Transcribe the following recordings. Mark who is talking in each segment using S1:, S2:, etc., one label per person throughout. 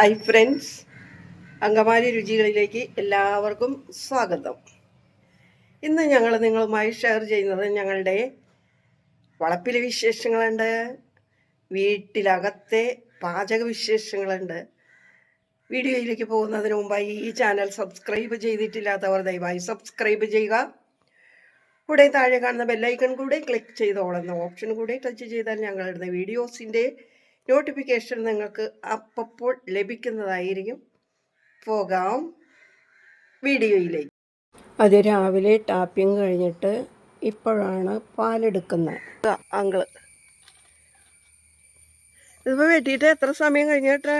S1: Hi friends Angamaly രുചികളിലേക്ക് എല്ലാവർക്കും സ്വാഗതം. ഇന്ന് ഞങ്ങൾ നിങ്ങളുമായി ഷെയർ ചെയ്യുന്നത് ഞങ്ങളുടെ വളപ്പിലെ വിശേഷങ്ങളുണ്ട് വീട്ടിലകത്തെ പാചക വിശേഷങ്ങളുണ്ട്. വീഡിയോയിലേക്ക് പോകുന്നതിന് മുമ്പായി ഈ ചാനൽ സബ്സ്ക്രൈബ് ചെയ്തിട്ടില്ലാത്തവർ ദയവായി സബ്സ്ക്രൈബ് ചെയ്യുക. കൂടെ താഴെ കാണുന്ന ബെല്ലൈക്കൺ കൂടെ ക്ലിക്ക് ചെയ്തോളുന്ന ഓപ്ഷൻ കൂടെ ടച്ച് ചെയ്താൽ ഞങ്ങളുടെ വീഡിയോസിന്റെ നോട്ടിഫിക്കേഷൻ നിങ്ങൾക്ക് അപ്പോൾ ലഭിക്കുന്നതായിരിക്കും. പോകാം. വീഡിയോയിലേക്ക്. അത് രാവിലെ ടാപ്പിംഗ് കഴിഞ്ഞിട്ട് ഇപ്പോഴാണ് പാലെടുക്കുന്നത്. അങ്കിൾ. ഇതിപ്പോൾ വെട്ടിയിട്ട് എത്ര സമയം കഴിഞ്ഞിട്ട്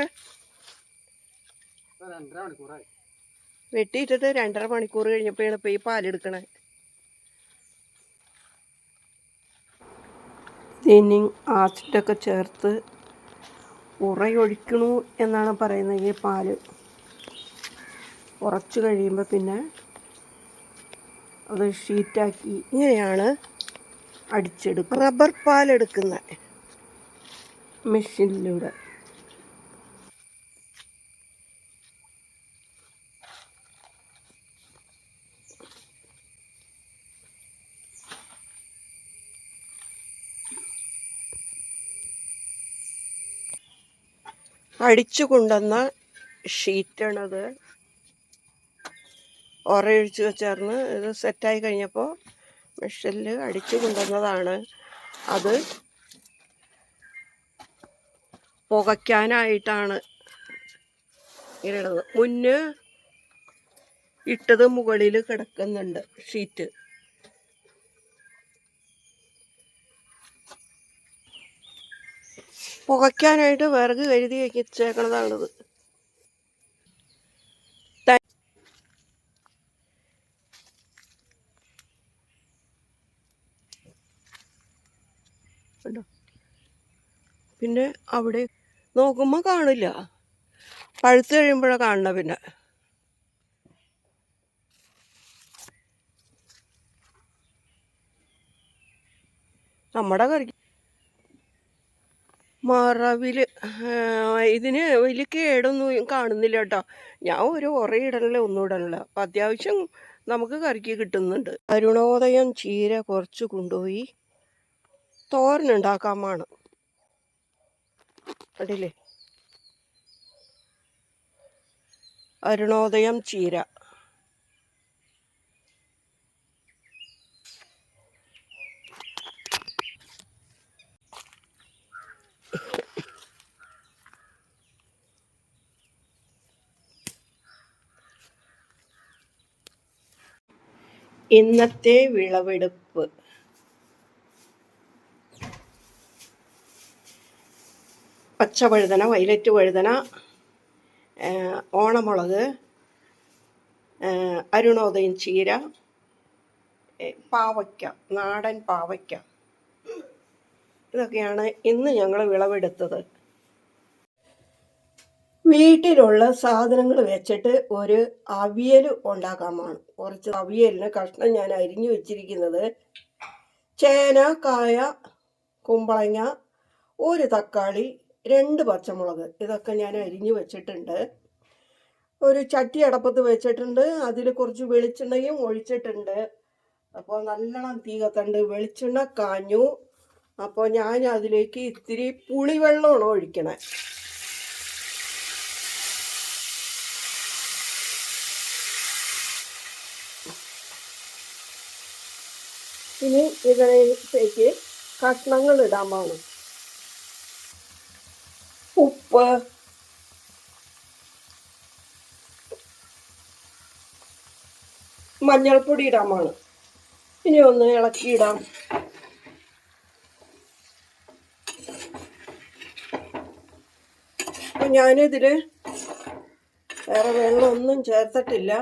S1: വെട്ടിയിട്ടിട്ട് രണ്ടര മണിക്കൂർ കഴിഞ്ഞപ്പോഴാണ് ഇപ്പോൾ ഈ പാലെടുക്കണേ. തിന്നിങ് ആസിഡൊക്കെ ചേർത്ത് ഉറയൊഴിക്കണു എന്നാണ് പറയുന്നത് ഈ പാൽ. ഉറച്ചു കഴിയുമ്പോൾ പിന്നെ അത് ഷീറ്റാക്കി ഇങ്ങനെയാണ് അടിച്ചെടുക്കുക. റബ്ബർ പാലെടുക്കുന്ന മെഷീനിലൂടെ. അടിച്ചു കൊണ്ടുവന്ന ഷീറ്റാണത്. ഒറയൊഴിച്ച് ചേർന്ന് ഇത് സെറ്റായി കഴിഞ്ഞപ്പോൾ മെഷീനിൽ അടിച്ചു കൊണ്ടുവന്നതാണ് അത് പുകയ്ക്കാനായിട്ടാണ് ഇങ്ങനെയുള്ളത്. മുന്ന് ഇട്ടത് മുകളിൽ കിടക്കുന്നുണ്ട് ഷീറ്റ്. പുകയ്ക്കാനായിട്ട് വിറക് കരുതി വെച്ചേക്കണതാണിത് പിന്നെ അവിടെ നോക്കുമ്പോൾ കാണില്ല. പഴുത്ത് കഴിയുമ്പോഴാണ് കാണണം പിന്നെ. നമ്മുടെ കറിക്ക് മറവിൽ ഇതിന് വലിയ കേടൊന്നും കാണുന്നില്ല കേട്ടോ. ഞാൻ ഒരു ഉറയിടണില്ല ഒന്നും ഇടണില്ല അപ്പം അത്യാവശ്യം നമുക്ക് കറിക്ക് കിട്ടുന്നുണ്ട്. അരുണോദയം ചീര കുറച്ച് കൊണ്ടുപോയി തോരനുണ്ടാക്കാൻ വേണം അടിയില്ലേ അരുണോദയം ചീര. ഇന്നത്തെ വിളവെടുപ്പ്. പച്ച വഴുതന വയലറ്റ് വഴുതന ഓണമുളക് അരുണോദയം ചീര പാവയ്ക്ക നാടൻ പാവയ്ക്ക. ഇതൊക്കെയാണ് ഇന്ന് ഞങ്ങൾ വിളവെടുത്തത്. വീട്ടിലുള്ള സാധനങ്ങൾ വെച്ചിട്ട് ഒരു അവിയൽ ഉണ്ടാക്കാമാണ്. കുറച്ച് അവിയലിന് കഷ്ണം ഞാൻ അരിഞ്ഞു വെച്ചിരിക്കുന്നത്. ചേന കായ കുമ്പളങ്ങ ഒരു തക്കാളി രണ്ട് പച്ചമുളക് ഇതൊക്കെ ഞാൻ അരിഞ്ഞു വെച്ചിട്ടുണ്ട്. ഒരു ചട്ടി അടപ്പത്ത് വെച്ചിട്ടുണ്ട്. അതിൽ കുറച്ച് വെളിച്ചെണ്ണയും ഒഴിച്ചിട്ടുണ്ട്. അപ്പോൾ നല്ലോണം തീ കത്തണ്ട്. വെളിച്ചെണ്ണ കാഞ്ഞു. അപ്പോൾ ഞാൻ അതിലേക്ക് ഇത്തിരി പുളിവെള്ളമാണ് ഒഴിക്കണേ. ഇനി ഇതിലേക്ക് കഷ്ണങ്ങൾ ഇടാൻ പോകണം ഉപ്പ്. മഞ്ഞൾപ്പൊടി ഇടാമാണ്. ഇനി ഒന്ന് ഇളക്കിയിടാം. ഞാനിതിൽ വേറെ വെള്ളമൊന്നും ചേർത്തിട്ടില്ല.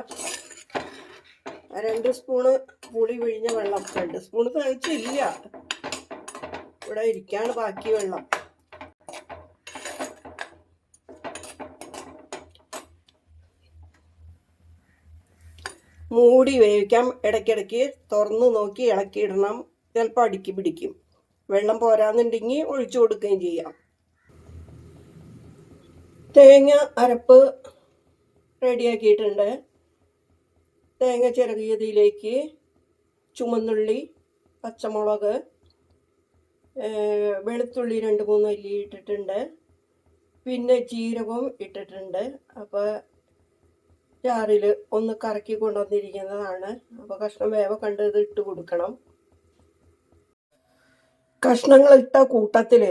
S1: രണ്ട് സ്പൂണ് പുളി പിഴിഞ്ഞ വെള്ളം. രണ്ട് സ്പൂൺ തികച്ചില്ല ഇവിടെ ഇരിക്കാണ് ബാക്കി വെള്ളം. മൂടി വേവിക്കാം. ഇടയ്ക്കിടയ്ക്ക് തുറന്നു നോക്കി ഇളക്കിയിടണം ചിലപ്പോൾ അടുക്കി പിടിക്കും. വെള്ളം പോരാന്നുണ്ടെങ്കിൽ ഒഴിച്ചു കൊടുക്കുകയും ചെയ്യാം. തേങ്ങ അരപ്പ് റെഡിയാക്കിയിട്ടുണ്ട്. തേങ്ങ ചിരകിയതിലേക്ക് ചുമന്നുള്ളി പച്ചമുളക് വെളുത്തുള്ളി രണ്ട് മൂന്ന് അല്ലി ഇട്ടിട്ടുണ്ട്. പിന്നെ ജീരകവും ഇട്ടിട്ടുണ്ട്. അപ്പോൾ ജാറിൽ ഒന്ന് കറക്കി കൊണ്ടുവന്നിരിക്കുന്നതാണ്. അപ്പോൾ കഷ്ണം വേവ കണ്ട് ഇത് ഇട്ട് കൊടുക്കണം. കഷ്ണങ്ങൾ ഇട്ട കൂട്ടത്തിൽ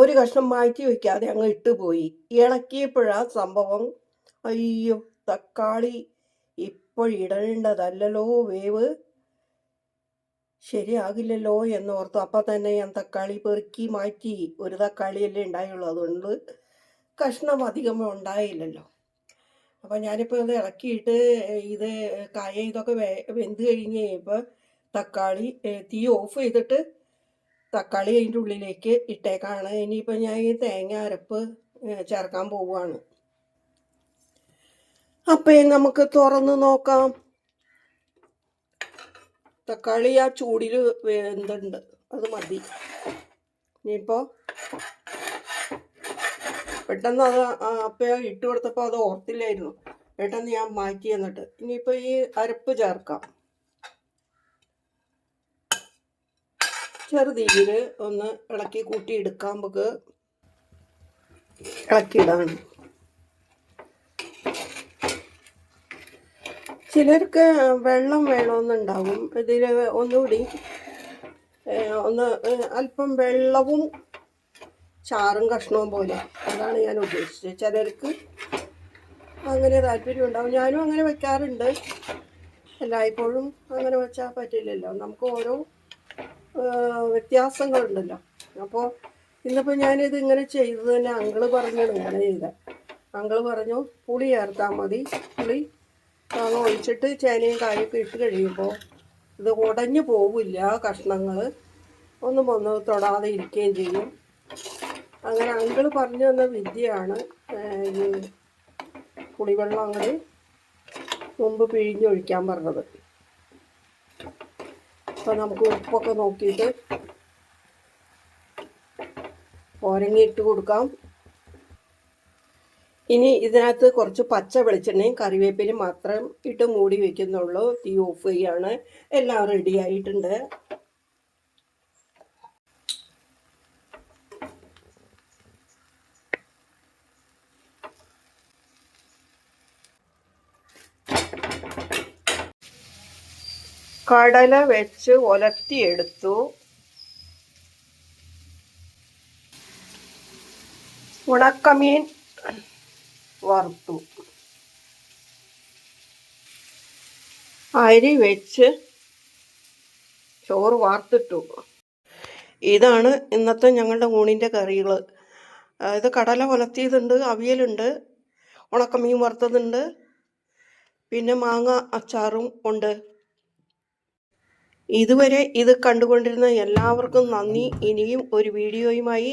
S1: ഒരു കഷ്ണം മാറ്റി വയ്ക്കാതെ അങ്ങ് ഇട്ട് പോയി. ഇളക്കിയപ്പോഴാ സംഭവം. അയ്യോ തക്കാളി ഇപ്പോൾ ഇപ്പോഴിടേണ്ടതല്ലല്ലോ വേവ്. ശരിയാകില്ലല്ലോ എന്നോർത്തു അപ്പം തന്നെ ഞാൻ തക്കാളി പെറുക്കി മാറ്റി ഒരു തക്കാളിയല്ലേ ഉണ്ടായുള്ളൂ. അതുകൊണ്ട് കഷ്ണം അധികം ഉണ്ടായില്ലല്ലോ. അപ്പം ഞാനിപ്പോൾ ഇത് ഇളക്കിയിട്ട് ഇത് കായ ഇതൊക്കെ വേ വെന്ത് കഴിഞ്ഞ് കഴിയുമ്പോൾ തക്കാളി തീ ഓഫ് ചെയ്തിട്ട് തക്കാളി അതിന്റെ ഉള്ളിലേക്ക് ഇട്ടേക്കാണ്. ഇനിയിപ്പോൾ ഞാൻ ഈ തേങ്ങ അരപ്പ് ചേർക്കാൻ പോവുകയാണ്. അപ്പം നമുക്ക് തുറന്ന് നോക്കാം. തക്കാളി ആ ചൂടിൽ വെന്തുണ്ട് അത് മതി. ഇനിയിപ്പോൾ പെട്ടെന്ന് അത് അപ്പം ഇട്ട് കൊടുത്തപ്പോൾ അത് ഓർത്തില്ലായിരുന്നു. പെട്ടെന്ന് ഞാൻ മാറ്റി എന്നിട്ട്. ഇനിയിപ്പോൾ ഈ അരപ്പ് ചേർക്കാം. ചെറുതീയിൽ ഒന്ന് ഇളക്കി കൂട്ടി എടുക്കാൻ നമുക്ക് ഇളക്കിയിടാണ് ചിലർക്ക് വെള്ളം വേണമെന്നുണ്ടാവും. ഇതിൽ ഒന്നുകൂടി ഒന്ന് അല്പം വെള്ളവും ചാറും കഷ്ണവും പോലെ. അതാണ് ഞാൻ ഉദ്ദേശിച്ചത്. ചിലർക്ക് അങ്ങനെ താല്പര്യം ഉണ്ടാവും. ഞാനും അങ്ങനെ വയ്ക്കാറുണ്ട് എല്ലായ്പ്പോഴും അങ്ങനെ വെച്ചാൽ പറ്റില്ലല്ലോ. നമുക്ക് ഓരോ വ്യത്യാസങ്ങളുണ്ടല്ലോ. അപ്പോൾ ഇന്നിപ്പോൾ ഞാനിത് ഇങ്ങനെ ചെയ്തു തന്നെ അങ്കിൾ പറഞ്ഞാണ് ഞാൻ ചെയ്തത്. അങ്കിൾ പറഞ്ഞു പുളി ചേർത്താൽ മതി. പുളി തേങ്ങ ഒഴിച്ചിട്ട് ചേനയും കായൊക്കെ ഇട്ട് കഴിയുമ്പോൾ ഇത് ഉടഞ്ഞു പോവില്ല കഷ്ണങ്ങൾ. ഒന്നും ഒന്ന് തൊടാതെ ഇരിക്കുകയും ചെയ്യും. അങ്ങനെ അങ്കിൾ പറഞ്ഞു തന്ന വിദ്യയാണ് ഈ പുളിവെള്ളം അങ്ങനെ മുമ്പ് പിഴിഞ്ഞൊഴിക്കാൻ പറഞ്ഞത്. അപ്പം നമുക്ക് ഉപ്പൊക്കെ നോക്കിയിട്ട് ഓരങ്ങിയിട്ട് കൊടുക്കാം. ഇനി ഇതിനകത്ത് കുറച്ച് പച്ച വെളിച്ചെണ്ണയും കറിവേപ്പിലും മാത്രം ഇട്ട് മൂടി വെക്കുന്നുള്ളൂ. തീ ഓഫ് ചെയ്യാണ്. എല്ലാം റെഡി ആയിട്ടുണ്ട്. കടല വെച്ച് ഒലത്തിയെടുത്തു. ഉണക്കമീൻ വറുത്തു. അരി വെച്ച് ചോറ് വാർത്തിട്ടു. ഇതാണ് ഇന്നത്തെ ഞങ്ങളുടെ ഊണിന്റെ കറികൾ. ഇത് കടല കൊലത്തിയതുണ്ട് അവിയലുണ്ട് ഉണക്കമീൻ വറുത്തതുണ്ട് പിന്നെ മാങ്ങ അച്ചാറും ഉണ്ട്. ഇതുവരെ ഇത് കണ്ടുകൊണ്ടിരുന്ന എല്ലാവർക്കും നന്ദി. ഇനിയും ഒരു വീഡിയോയുമായി